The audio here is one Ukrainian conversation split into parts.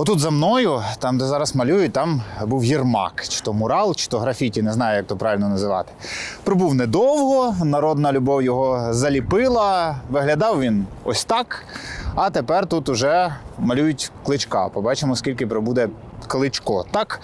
Отут за мною, там, де зараз малюють, там був Єрмак, чи то мурал, чи то графіті, не знаю, як то правильно називати. Пробув недовго, народна любов його заліпила. Виглядав він ось так. А тепер тут уже малюють кличка. Побачимо, скільки пробуде кличко. Так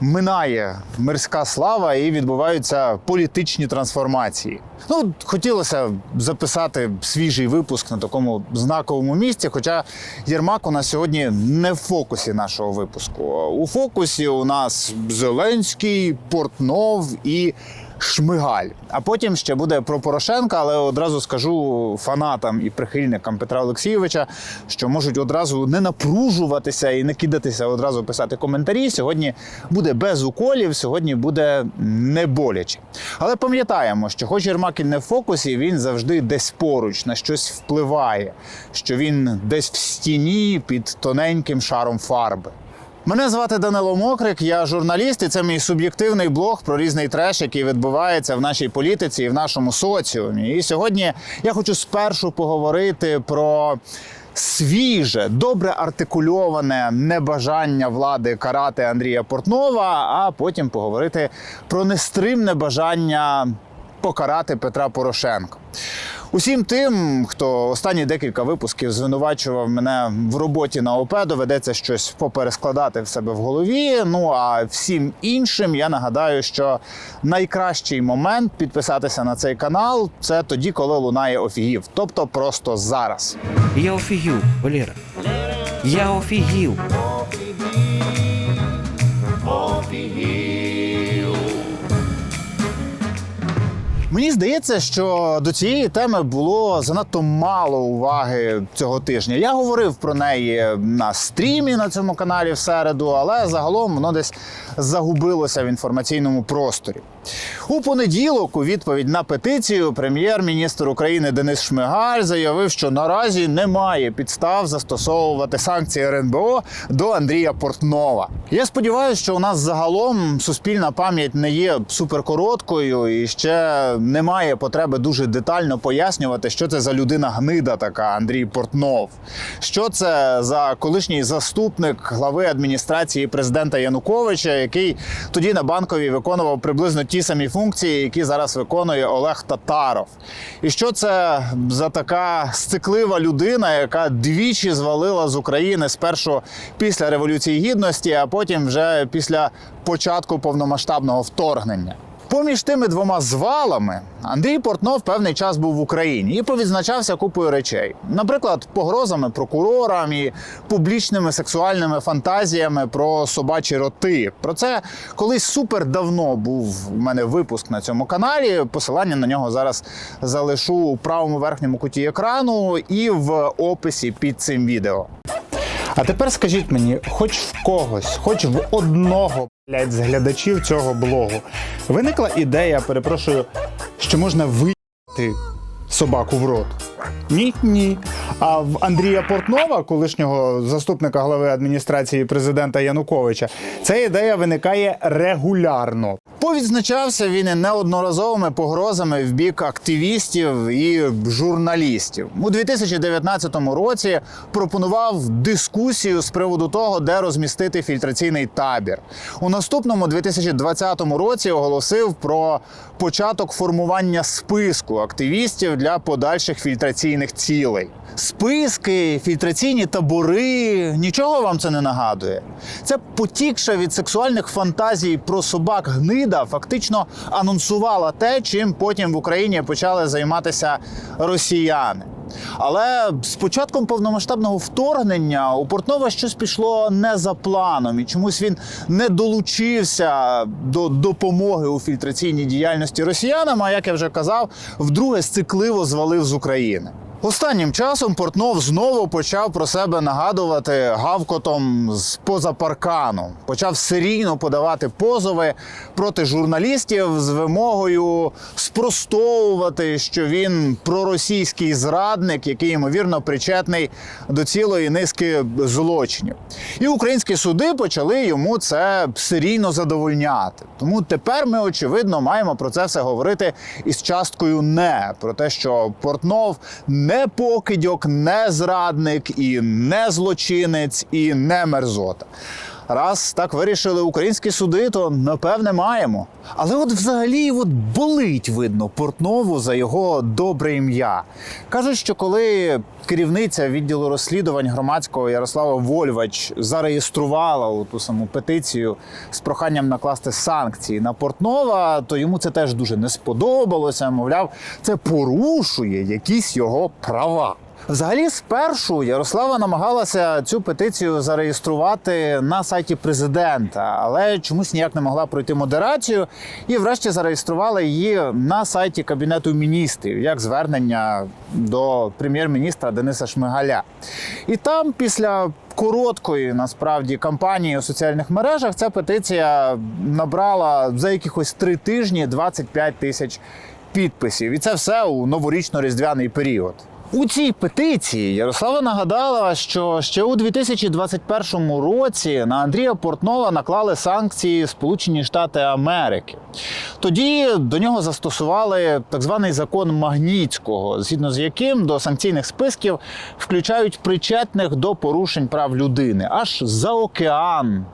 минає мирська слава і відбуваються політичні трансформації. Ну, хотілося записати свіжий випуск на такому знаковому місці. Хоча Єрмак у нас сьогодні не в фокусі нашого випуску. У фокусі у нас Зеленський, Портнов і Шмигаль. А потім ще буде про Порошенка, але одразу скажу фанатам і прихильникам Петра Олексійовича, що можуть одразу не напружуватися і не кидатися одразу писати коментарі. Сьогодні буде без уколів, сьогодні буде не боляче. Але пам'ятаємо, що хоч Єрмак і не в фокусі, він завжди десь поруч на щось впливає, що він десь в стіні під тоненьким шаром фарби. Мене звати Данило Мокрик, я журналіст, і це мій суб'єктивний блог про різний треш, який відбувається в нашій політиці і в нашому соціумі. І сьогодні я хочу спершу поговорити про свіже, добре артикульоване небажання влади карати Андрія Портнова, а потім поговорити про нестримне бажання покарати Петра Порошенка. Усім тим, хто останні декілька випусків звинувачував мене в роботі на ОП, доведеться щось поперескладати в себе в голові. Ну а всім іншим я нагадаю, що найкращий момент підписатися на цей канал це тоді, коли лунає офігів, тобто просто зараз. Я офігів, Валера. Я офігів. Мені здається, що до цієї теми було занадто мало уваги цього тижня. Я говорив про неї на стрімі на цьому каналі в середу, але загалом воно десь загубилося в інформаційному просторі. У понеділок, у відповідь на петицію, прем'єр-міністр України Денис Шмигаль заявив, що наразі немає підстав застосовувати санкції РНБО до Андрія Портнова. Я сподіваюся, що у нас загалом суспільна пам'ять не є суперкороткою і ще немає потреби дуже детально пояснювати, що це за людина гнида така Андрій Портнов. Що це за колишній заступник глави адміністрації президента Януковича, який тоді на банковій виконував приблизно ті самі функції, які зараз виконує Олег Татаров. І що це за така стеклива людина, яка двічі звалила з України спершу після революції гідності, а потім вже після початку повномасштабного вторгнення. Поміж тими двома звалами Андрій Портнов певний час був в Україні і повідзначався купою речей, наприклад, погрозами прокурорам і публічними сексуальними фантазіями про собачі роти. Про це колись супер давно був у мене випуск на цьому каналі. Посилання на нього зараз залишу у правому верхньому куті екрану і в описі під цим відео. А тепер скажіть мені, хоч в когось, хоч в одного блядь, з глядачів цього блогу. Виникла ідея, перепрошую, що можна виїти собаку в рот. Ні, ні. А в Андрія Портнова, колишнього заступника глави адміністрації президента Януковича, ця ідея виникає регулярно. Повідзначався він і неодноразовими погрозами в бік активістів і журналістів. У 2019 році пропонував дискусію з приводу того, де розмістити фільтраційний табір. У наступному 2020 році оголосив про початок формування списку активістів для подальших фільтраційних цілей. Списки, фільтраційні табори нічого вам це не нагадує. Це потікша від сексуальних фантазій про собак гнида фактично анонсувала те, чим потім в Україні почали займатися росіяни. Але з початком повномасштабного вторгнення у Портнова щось пішло не за планом, і чомусь він не долучився до допомоги у фільтраційній діяльності росіянам. А як я вже казав, вдруге сцикливо звалив з України. Останнім часом Портнов знову почав про себе нагадувати гавкотом з поза паркану. Почав серійно подавати позови проти журналістів з вимогою спростовувати, що він проросійський зрадник, який ймовірно причетний до цілої низки злочинів. І українські суди почали йому це серійно задовольняти. Тому тепер ми очевидно маємо про це все говорити із часткою не про те, що Портнов не не покидьок, не зрадник, і не злочинець, і не мерзота. Раз так вирішили українські суди, то напевне маємо. Але от взагалі от болить видно Портнову за його добре ім'я. Кажуть, що коли керівниця відділу розслідувань громадського Ярослава Вольвач зареєструвала ту саму петицію з проханням накласти санкції на Портнова, то йому це теж дуже не сподобалося. Мовляв, це порушує якісь його права. Взагалі, спершу Ярослава намагалася цю петицію зареєструвати на сайті президента, але чомусь ніяк не могла пройти модерацію і, врешті, зареєструвала її на сайті Кабінету міністрів як звернення до прем'єр-міністра Дениса Шмигаля. І там, після короткої насправді кампанії у соціальних мережах, ця петиція набрала за якихось три тижні 25 тисяч підписів. І це все у новорічно-різдвяний період. У цій петиції Ярослава нагадала, що ще у 2021 році на Андрія Портнова наклали санкції Сполучені Штати Америки. Тоді до нього застосували так званий закон Магнітського, згідно з яким до санкційних списків включають причетних до порушень прав людини аж за океан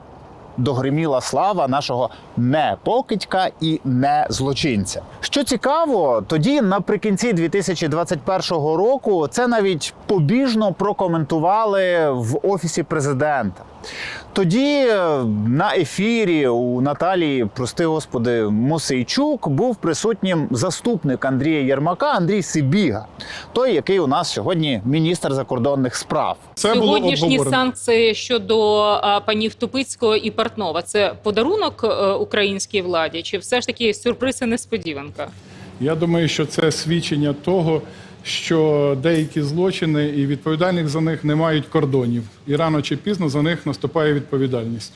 догриміла слава нашого не покидька і не злочинця. Що цікаво, тоді наприкінці 2021 року це навіть побіжно прокоментували в офісі президента. Тоді е, на ефірі у Наталії, прости господи, Мосейчук був присутнім заступник Андрія Єрмака Андрій Сибіга, той, який у нас сьогодні міністр закордонних справ. Це Сьогоднішні обговорено. санкції щодо а, панів Тупицького і Портнова це подарунок е, українській владі, чи все ж таки сюрприз і несподіванка? Я думаю, що це свідчення того, що деякі злочини і відповідальних за них не мають кордонів, і рано чи пізно за них наступає відповідальність.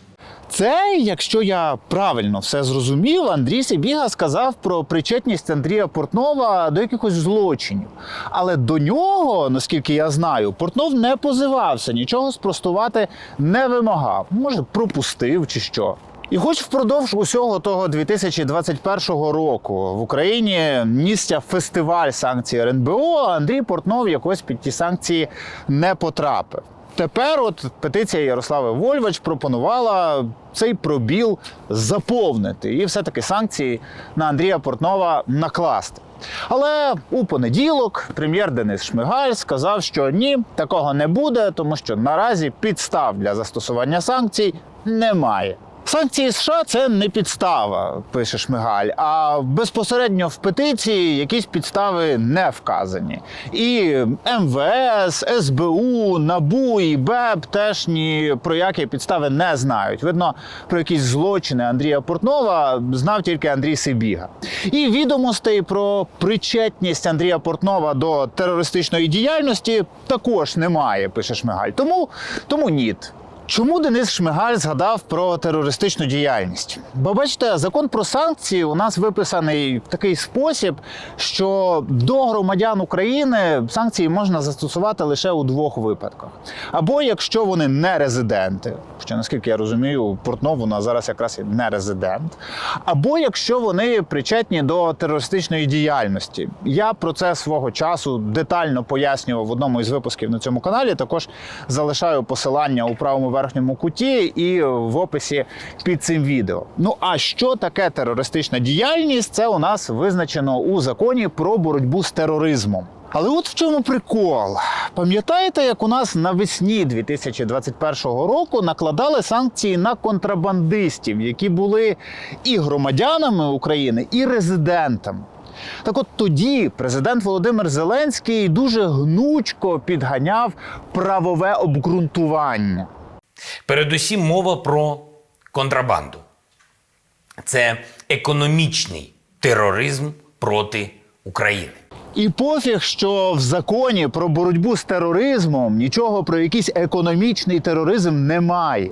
Це, якщо я правильно все зрозумів, Андрій Сибіга сказав про причетність Андрія Портнова до якихось злочинів. Але до нього, наскільки я знаю, Портнов не позивався, нічого спростувати не вимагав. Може, пропустив чи що. І хоч впродовж усього того 2021 року в Україні нісся фестиваль санкцій РНБО, Андрій Портнов якось під ті санкції не потрапив. Тепер, от петиція Ярослави Вольвач пропонувала цей пробіл заповнити і все-таки санкції на Андрія Портнова накласти. Але у понеділок прем'єр Денис Шмигаль сказав, що ні, такого не буде, тому що наразі підстав для застосування санкцій немає. Санкції США це не підстава, пише Шмигаль, а безпосередньо в петиції якісь підстави не вказані. І МВС, СБУ, НАБУ і БЕП теж ні про які підстави не знають. Видно, про якісь злочини Андрія Портнова знав тільки Андрій Сибіга. І відомостей про причетність Андрія Портнова до терористичної діяльності також немає, пише Шмигаль. Тому, тому ніт. Чому Денис Шмигаль згадав про терористичну діяльність? Бо бачите, закон про санкції у нас виписаний в такий спосіб, що до громадян України санкції можна застосувати лише у двох випадках: або якщо вони не резиденти, що наскільки я розумію, Портнов у нас зараз якраз і не резидент, або якщо вони причетні до терористичної діяльності. Я про це свого часу детально пояснював в одному із випусків на цьому каналі. Також залишаю посилання у правому верхньому куті і в описі під цим відео. Ну а що таке терористична діяльність? Це у нас визначено у законі про боротьбу з тероризмом. Але от в чому прикол. Пам'ятаєте, як у нас навесні 2021 року накладали санкції на контрабандистів, які були і громадянами України, і резидентами? Так от тоді президент Володимир Зеленський дуже гнучко підганяв правове обґрунтування. Передусім мова про контрабанду. Це економічний тероризм проти України. І пофіг, що в законі про боротьбу з тероризмом нічого про якийсь економічний тероризм немає.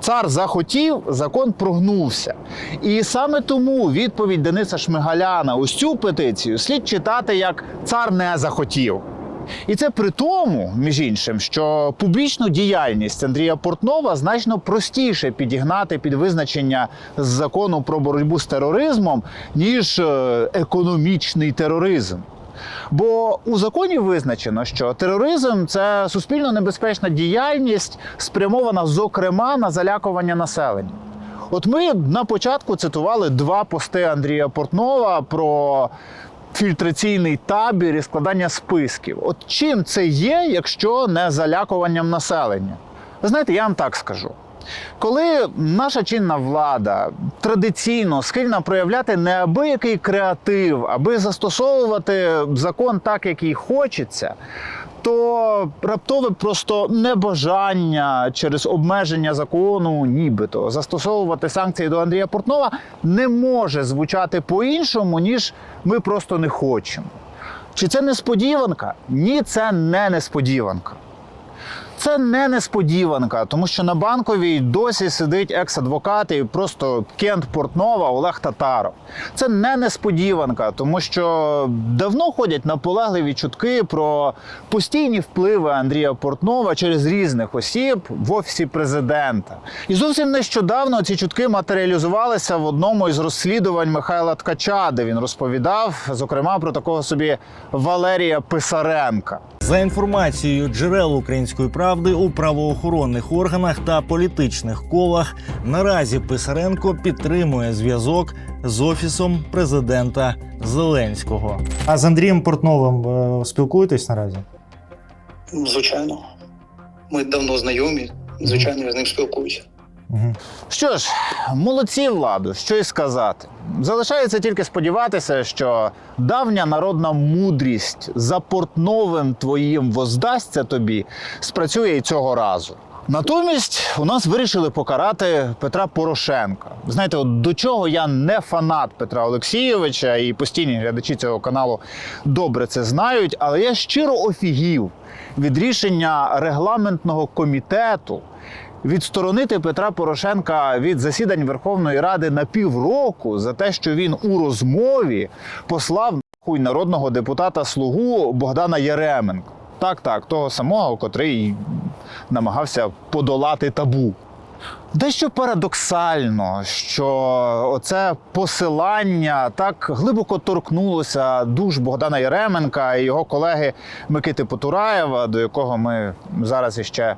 Цар захотів, закон прогнувся. І саме тому відповідь Дениса Шмигаля на ось цю петицію слід читати як цар не захотів. І це при тому, між іншим, що публічну діяльність Андрія Портнова значно простіше підігнати під визначення з закону про боротьбу з тероризмом, ніж е, економічний тероризм. Бо у законі визначено, що тероризм це суспільно небезпечна діяльність, спрямована зокрема на залякування населення. От ми на початку цитували два пости Андрія Портнова про фільтраційний табір і складання списків. От чим це є, якщо не залякуванням населення? Ви знаєте, я вам так скажу. Коли наша чинна влада традиційно схильна проявляти неабиякий креатив, аби застосовувати закон так, як їй хочеться, то раптове просто небажання через обмеження закону, нібито застосовувати санкції до Андрія Портнова не може звучати по-іншому, ніж ми просто не хочемо. Чи це несподіванка? Ні, це не несподіванка. Це не несподіванка, тому що на банковій досі сидить екс-адвокат і просто Кент Портнова Олег Татаров. Це не несподіванка, тому що давно ходять наполегливі чутки про постійні впливи Андрія Портнова через різних осіб в офісі президента. І зовсім нещодавно ці чутки матеріалізувалися в одному із розслідувань Михайла Ткача, де він розповідав, зокрема, про такого собі Валерія Писаренка. За інформацією джерел української правди у правоохоронних органах та політичних колах, наразі Писаренко підтримує зв'язок з офісом президента Зеленського. А з Андрієм Портновим е, спілкуєтесь наразі? Звичайно. Ми давно знайомі. Звичайно, я з ним спілкуюся. Угу. Що ж, молодці владу, що й сказати. Залишається тільки сподіватися, що давня народна мудрість за портновим твоїм воздасться тобі спрацює і цього разу. Натомість у нас вирішили покарати Петра Порошенка. Знаєте, от до чого я не фанат Петра Олексійовича, і постійні глядачі цього каналу добре це знають, але я щиро офігів від рішення регламентного комітету відсторонити Петра Порошенка від засідань Верховної Ради на півроку за те, що він у розмові послав нахуй народного депутата слугу Богдана Яременка. Так, так, того самого, котрий намагався подолати табу. Дещо парадоксально, що оце посилання так глибоко торкнулося душ Богдана Яременка і його колеги Микити Потураєва, до якого ми зараз іще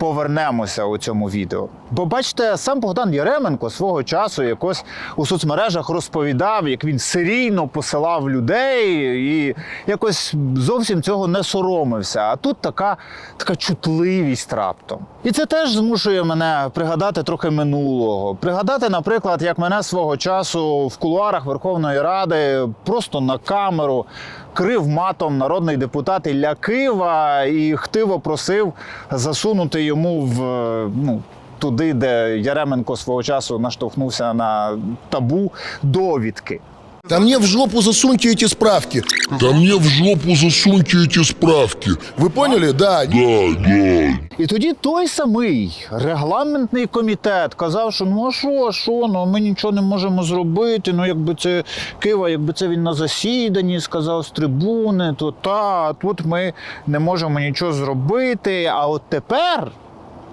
повернемося у цьому відео. Бо бачите, сам Богдан Яременко свого часу якось у соцмережах розповідав, як він серійно посилав людей і якось зовсім цього не соромився. А тут така, така чутливість раптом. І це теж змушує мене пригадати трохи минулого. Пригадати, наприклад, як мене свого часу в кулуарах Верховної Ради просто на камеру крив матом народний депутат Ілля Кива і хтиво просив засунути йому в ну. Туди, де Яременко свого часу наштовхнувся на табу довідки. Да мне в жопу засуньте эти справки. Да мне в жопу засуньте эти справки. Вы поняли? Да. Да, да. І тоді той самий регламентний комітет казав, що ну а що, а що, ну ми нічого не можемо зробити. Ну якби це Кива, якби це він на засіданні сказав з трибуни, то та а тут ми не можемо нічого зробити. А от тепер.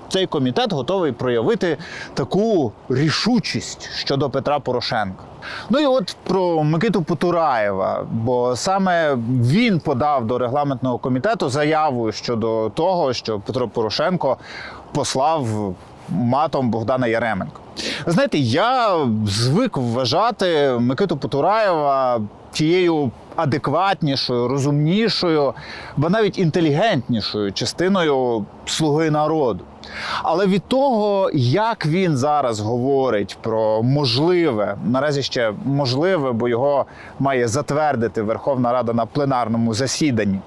Цей комітет готовий проявити таку рішучість щодо Петра Порошенка. Ну і от про Микиту Потураєва, бо саме він подав до регламентного комітету заяву щодо того, що Петро Порошенко послав матом Богдана Яременка. Знаєте, я звик вважати Микиту Потураєва тією адекватнішою, розумнішою, бо навіть інтелігентнішою частиною слуги народу. Але від того, як він зараз говорить про можливе, наразі ще можливе, бо його має затвердити Верховна Рада на пленарному засіданні,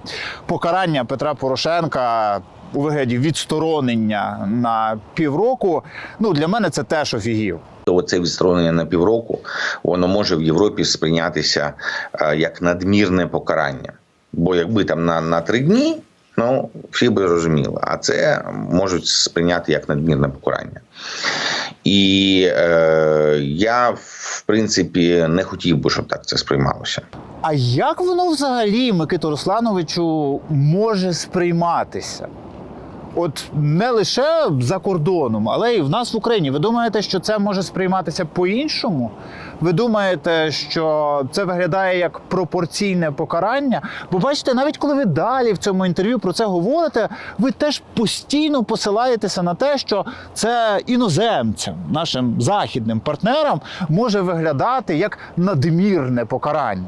покарання Петра Порошенка у вигляді відсторонення на півроку, ну для мене це теж офігів. Оце відсторонення на півроку воно може в Європі сприйнятися е, як надмірне покарання. Бо якби там на, на три дні, ну всі би розуміли, а це можуть сприйняти як надмірне покарання. І е, я, в принципі, не хотів би, щоб так це сприймалося. А як воно взагалі, Микито Руслановичу, може сприйматися? От не лише за кордоном, але й в нас в Україні. Ви думаєте, що це може сприйматися по-іншому? Ви думаєте, що це виглядає як пропорційне покарання? Бо бачите, навіть коли ви далі в цьому інтерв'ю про це говорите, ви теж постійно посилаєтеся на те, що це іноземцям, нашим західним партнерам, може виглядати як надмірне покарання.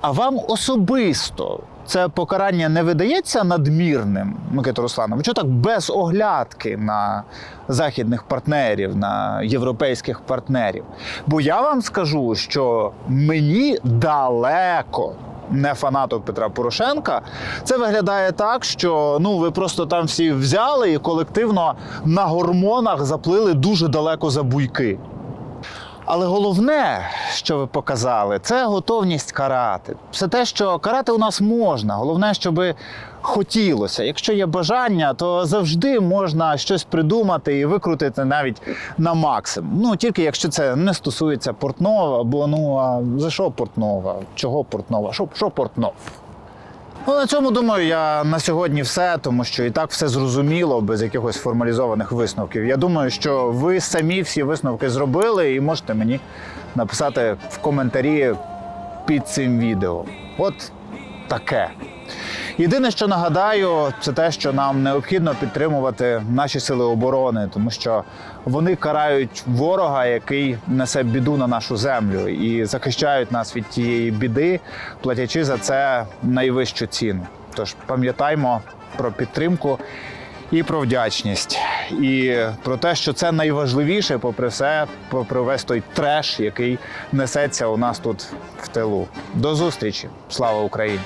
А вам особисто це покарання не видається надмірним, Микита Русланович? Так без оглядки на західних партнерів, на європейських партнерів? Бо я вам скажу, що мені далеко. Не фанату Петра Порошенка, це виглядає так, що ну ви просто там всі взяли і колективно на гормонах заплили дуже далеко за буйки. Але головне, що ви показали, це готовність карати. Все те, що карати у нас можна. Головне, щоб хотілося. Якщо є бажання, то завжди можна щось придумати і викрутити навіть на максимум. Ну тільки якщо це не стосується Портнова, бо ну а за що Портнова? Чого Портнова? Що, що Портнов? Ну, на цьому думаю, я на сьогодні все, тому що і так все зрозуміло без якихось формалізованих висновків. Я думаю, що ви самі всі висновки зробили і можете мені написати в коментарі під цим відео. От таке. Єдине, що нагадаю, це те, що нам необхідно підтримувати наші сили оборони, тому що вони карають ворога, який несе біду на нашу землю, і захищають нас від тієї біди, платячи за це найвищу ціну. Тож пам'ятаймо про підтримку і про вдячність, і про те, що це найважливіше, попри все, попри весь той треш, який несеться у нас тут в тилу. До зустрічі! Слава Україні!